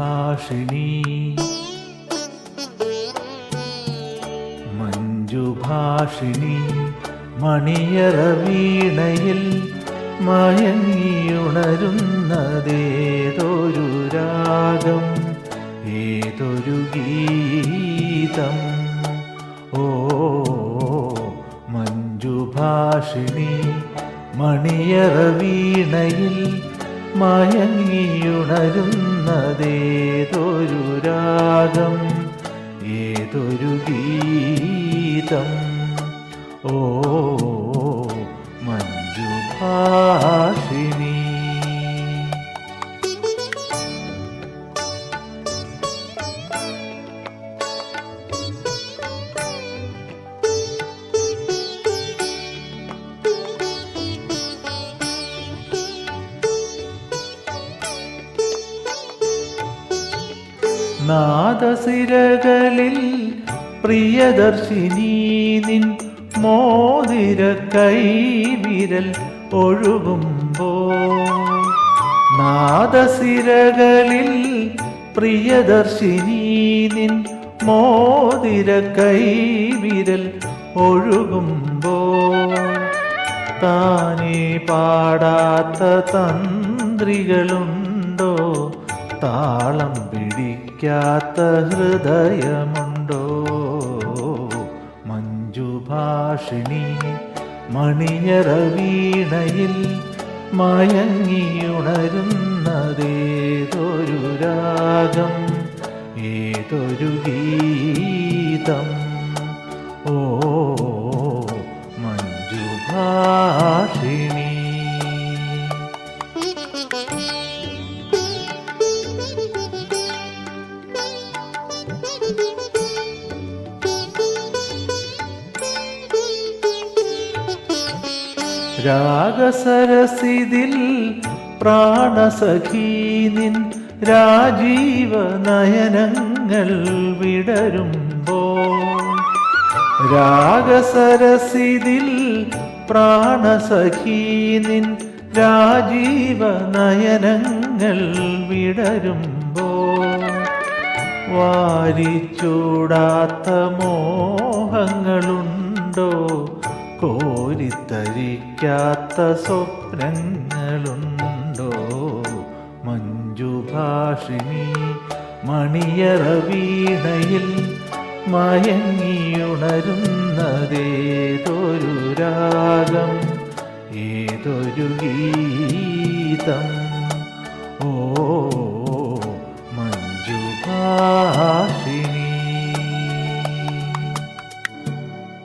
മഞ്ജുഭാഷിണി മഞ്ജുഭാഷിണി മണിയറ വീണയിൽ മയങ്ങിയുണരുന്നതേതൊരു രാഗം ഏതൊരു ഗീതം? ഓ മഞ്ജുഭാഷിണി മണിയറ വീണയിൽ മയങ്ങിയുണരുന്നതേതൊരു രാഗം ഏതൊരു ഗീതം? ഓ മഞ്ജുഭാഷിണി നാദസിരകളിൽ പ്രിയദർശിനി നിൻ മോതിര കൈവിരൽ ഒഴുകുമ്പോ. നാദസിരകളിൽ പ്രിയദർശിനി നിൻ മോതിര കൈവിരൽ ഒഴുകുമ്പോ. താനേ പാടാത്ത തന്ത്രികളുണ്ടോ താളം പിടിക്കാത്ത ഹൃദയമുണ്ടോ? മഞ്ജുഭാഷിണി മണിയറ വീണയിൽ മയങ്ങിയുണരുന്നതേതൊരു രാഗം ഏതൊരു ഗീതം? ഓ രാഗസരസിതിൽ പ്രാണസഖീനിൻ രാജീവ നയനങ്ങൾ വിടരുമ്പോ രാഗസരസിതിൽ പ്രാണസഖീനിൻ രാജീവ നയനങ്ങൾ വിടരുമ്പോ വാരിച്ചൂടാത്ത മോഹങ്ങളുണ്ടോ? കോരിത്തരിക്കാത്ത സ്വപ്നങ്ങളുണ്ടോ? മഞ്ജുഭാഷിണി മണിയറ വീണയിൽ മയങ്ങിയുണരുന്നതേതൊരു രാഗം ഏതൊരു ഗീതം? ഓ മഞ്ജുഭാ